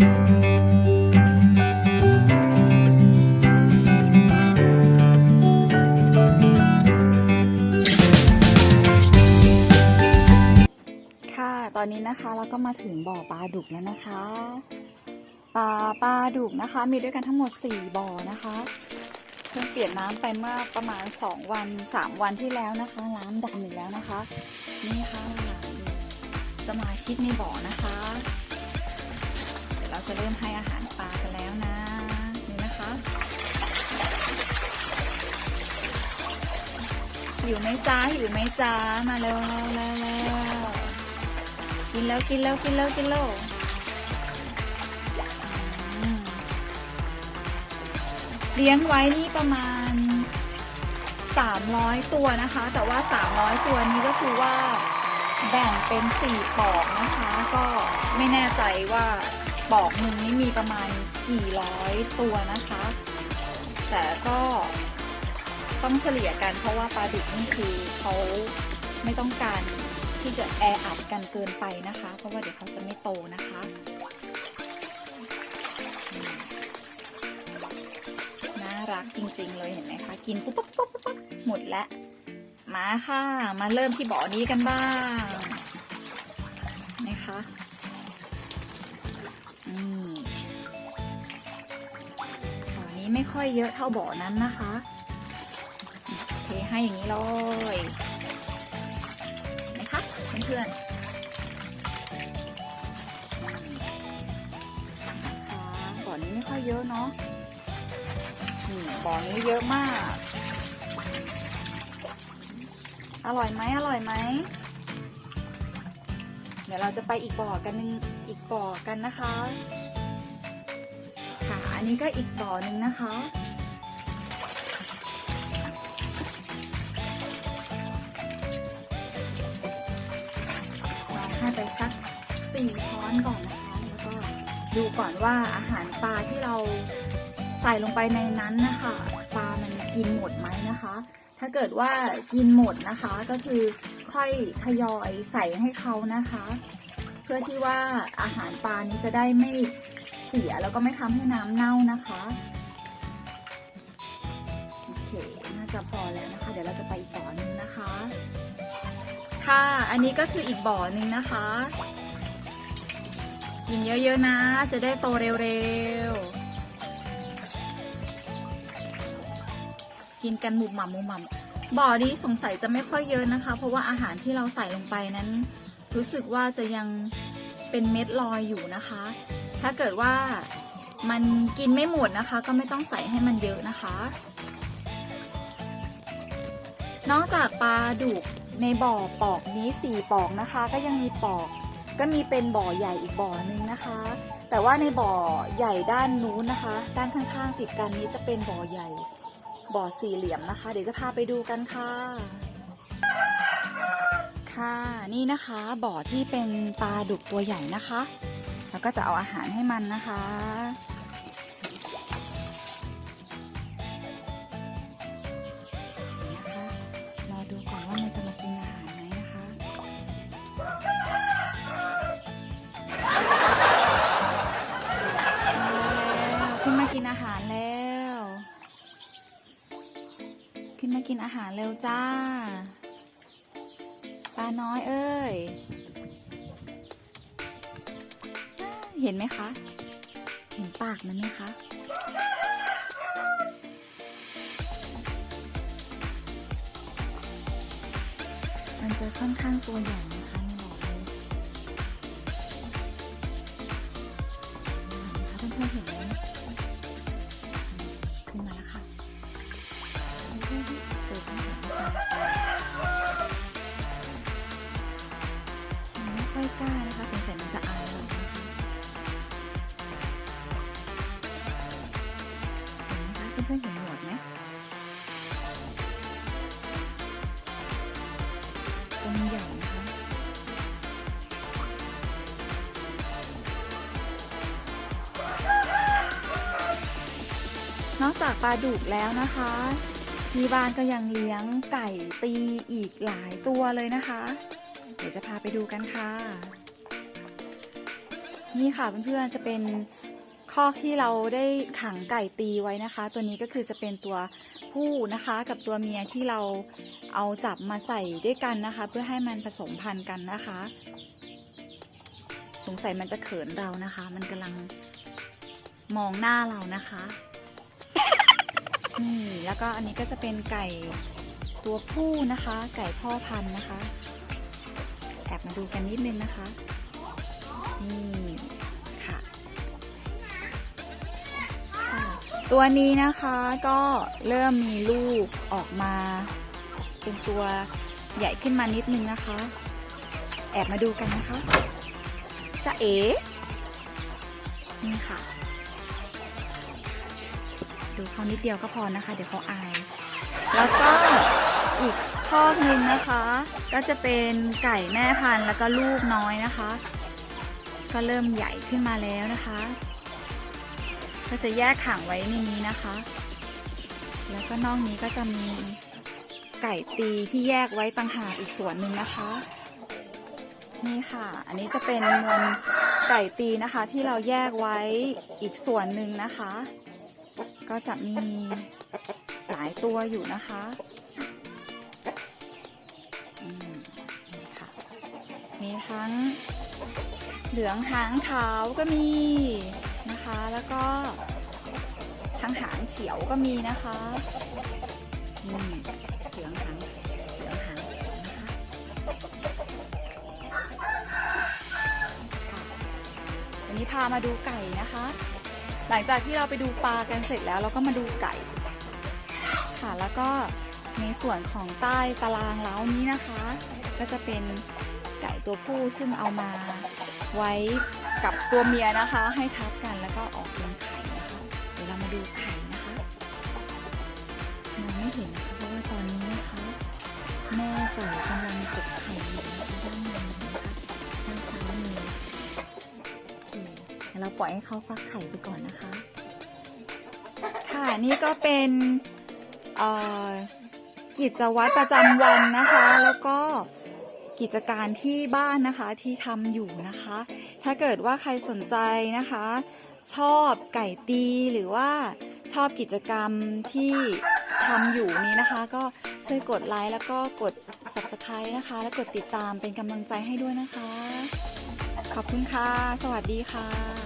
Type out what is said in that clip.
ค่ะตอนนี้นะคะเราก็มาถึงบ่อปลาดุกแล้วนะคะ ปลาปลาดุกนะคะ มีด้วยกันทั้งหมด 4 บ่อนะคะเพิ่งเปลี่ยนน้ำไปเมื่อประมาณ 2 วัน 3 วันที่แล้วนะคะน้ำดำอีกแล้วนะคะ นี่ค่ะสมาชิกในบ่อนะคะ จะเริ่มให้อาหารปลากันแล้วนะนี่นะคะ อยู่ไหมจ้าอยู่ไหมจ้ามาเร็วเร็วเร็วกินแล้วกินแล้วกินแล้วกินแล้วเลี้ยงไว้นี่ประมาณ 300 ตัวนะคะ แต่ว่า 300 ตัวนี้ก็คือว่าแบ่งเป็น 4ปอกนะคะ ก็ไม่แน่ใจว่า ปอกหนึ่งนี้มีประมาณกี่ร้อยตัวนะคะ แต่ก็ต้องเฉลี่ยกันเพราะว่าปลาดุกนี่คือเขาไม่ต้องการที่จะแออัดกันเกินไปนะคะ เพราะว่าเดี๋ยวเขาจะไม่โตนะคะน่ารักจริงๆเลยเห็นไหมคะกินปุ๊บปุ๊บปุ๊บปุ๊บหมดแล้วมาค่ะ มาเริ่มที่บ่อนี้กันบ้าง ไม่ค่อยเยอะเท่าบ่อนั้นนะคะเทให้อย่างนี้เลยนะคะเพื่อนๆบ่อนี้ไม่ค่อยเยอะเนาะอืมบ่อนี้เยอะมาก อร่อยไหมอร่อยไหมเดี๋ยวเราจะไปอีกบ่อกันนึงอีกบ่อกันนะคะ อันนี้ก็อีกบ่อหนึ่งนะคะเราให้ไปสักสี่ช้อนก่อนนะคะ แล้วก็ดูก่อนว่าอาหารปลาที่เราใส่ลงไปในนั้นนะคะปลามันกินหมดไหมนะคะ ถ้าเกิดว่ากินหมดนะคะก็คือค่อยทยอยใส่ให้เขานะคะ เพื่อที่ว่าอาหารปลานี้จะได้ไม่ เสียแล้วก็ไม่ทำให้น้ำเน่านะคะโอเคน่าจะพอแล้วนะคะ เดี๋ยวเราจะไปอีกบ่อหนึงนะคะ ค่ะอันนี้ก็คืออีกบ่อหนึ่งนะคะกินเยอะๆนะ จะได้โตเร็วๆกินกันหมุมหม่ำหมุมหม่ำบ่อนี้สงสัยจะไม่ค่อยเยอะนะคะ เพราะว่าอาหารที่เราใส่ลงไปนั้น รู้สึกว่าจะยัง เป็นเม็ดลอยอยู่นะคะ ถ้าเกิดว่ามันกินไม่หมดนะคะ ก็ไม่ต้องใส่ให้มันเยอะนะคะ นอกจากปลาดุกในบ่อปอกนี้สี่ปอกนะคะ ก็ยังมีปอกก็มีเป็นบ่อใหญ่อีกบ่อนึงนะคะ แต่ว่าในบ่อใหญ่ด้านนู้นนะคะ ด้านข้างๆติดกันนี้จะเป็นบ่อใหญ่ บ่อสี่เหลี่ยมนะคะ เดี๋ยวจะพาไปดูกันค่ะ ค่ะนี่นะคะบ่อที่เป็นปลาดุกตัวใหญ่นะคะ แล้วก็จะเอาอาหารให้มันนะคะ นะคะรอดูก่อนว่ามันจะมากินอาหารไหมนะคะมาแล้วขึ้นมากินอาหารแล้ว ขึ้นมากินอาหารเร็วจ้า น้อยเอ้ย เห็นไหมคะ เห็นปากมันไหมคะมันจะค่อนข้างตัวใหญ่นะคะไม่บอกเลยนะคะเพื่อนๆเห็น นอกจากปลาดุกแล้วนะคะที่บ้านก็ยังเลี้ยงไก่ตีอีกหลายตัวเลยนะคะ เดี๋ยวจะพาไปดูกันค่ะ นี่ค่ะเพื่อนๆจะเป็นคอกที่เราได้ขังไก่ตีไว้นะคะ ตัวนี้ก็คือจะเป็นตัวผู้นะคะกับตัวเมียที่เราเอาจับมาใส่ด้วยกันนะคะ เพื่อให้มันผสมพันธุ์กันนะคะ สงสัยมันจะเขินเรานะคะ มันกำลังมองหน้าเรานะคะ นี่แล้วก็อันนี้ก็จะเป็นไก่ตัวผู้นะคะ ไก่พ่อพันธุ์นะคะ แอบมาดูกันนิดนึงนะคะ นี่ค่ะ ตัวนี้นะคะก็เริ่มมีลูกออกมา เป็นตัวใหญ่ขึ้นมานิดนึงนะคะ แอบมาดูกันนะคะจะเอ๋นี่ค่ะ ดูเขานิดเดียวก็พอนะคะ เดี๋ยวเขาอาย แล้วก็อีกคอหนึ่งนะคะ ก็จะเป็นไก่แม่พันธุ์แล้วก็ลูกน้อยนะคะ ก็เริ่มใหญ่ขึ้นมาแล้วนะคะ ก็จะแยกขังไว้ในนี้นะคะ แล้วก็นอกนี้ก็จะมีไก่ตีที่แยกไว้ต่างหากอีกส่วนหนึ่งนะคะ นี่ค่ะ อันนี้จะเป็นมวลไก่ตีนะคะที่เราแยกไว้อีกส่วนหนึ่งนะคะ ก็จะมีหลายตัวอยู่นะคะอืมนี่ค่ะมีทั้งเหลืองหางขาวก็มีนะคะ แล้วก็ทั้งหางเขียวก็มีนะคะนี่เหลืองหางเหลืองหางนะคะวันนี้พามาดูไก่นะคะ หลังจากที่เราไปดูปลากันเสร็จแล้วเราก็มาดูไก่ ค่ะแล้วก็ในส่วนของใต้ตารางเล้านี้นะคะ ก็จะเป็นไก่ตัวผู้ซึ่งเอามาไว้กับตัวเมียนะคะ ให้ทับกันแล้วก็ออกเป็นไข่นะคะเดี๋ยวเรามาดูไข่นะคะมองไม่เห็นนะคะเพราะว่าตอนนี้นะคะ แม่ไก่กำลังกดไข่ ปล่อยให้เขาฟักไข่ไปก่อนนะคะ ค่ะนี่ก็เป็นกิจวัตรประจำวันนะคะ แล้วก็กิจการที่บ้านนะคะที่ทำอยู่นะคะ ถ้าเกิดว่าใครสนใจนะคะ ชอบไก่ตีหรือว่าชอบกิจกรรมที่ทำอยู่นี้นะคะ ก็ช่วยกดไลค์แล้วก็กด subscribe นะคะ และกดติดตามเป็นกำลังใจให้ด้วยนะคะ ขอบคุณค่ะ สวัสดีค่ะ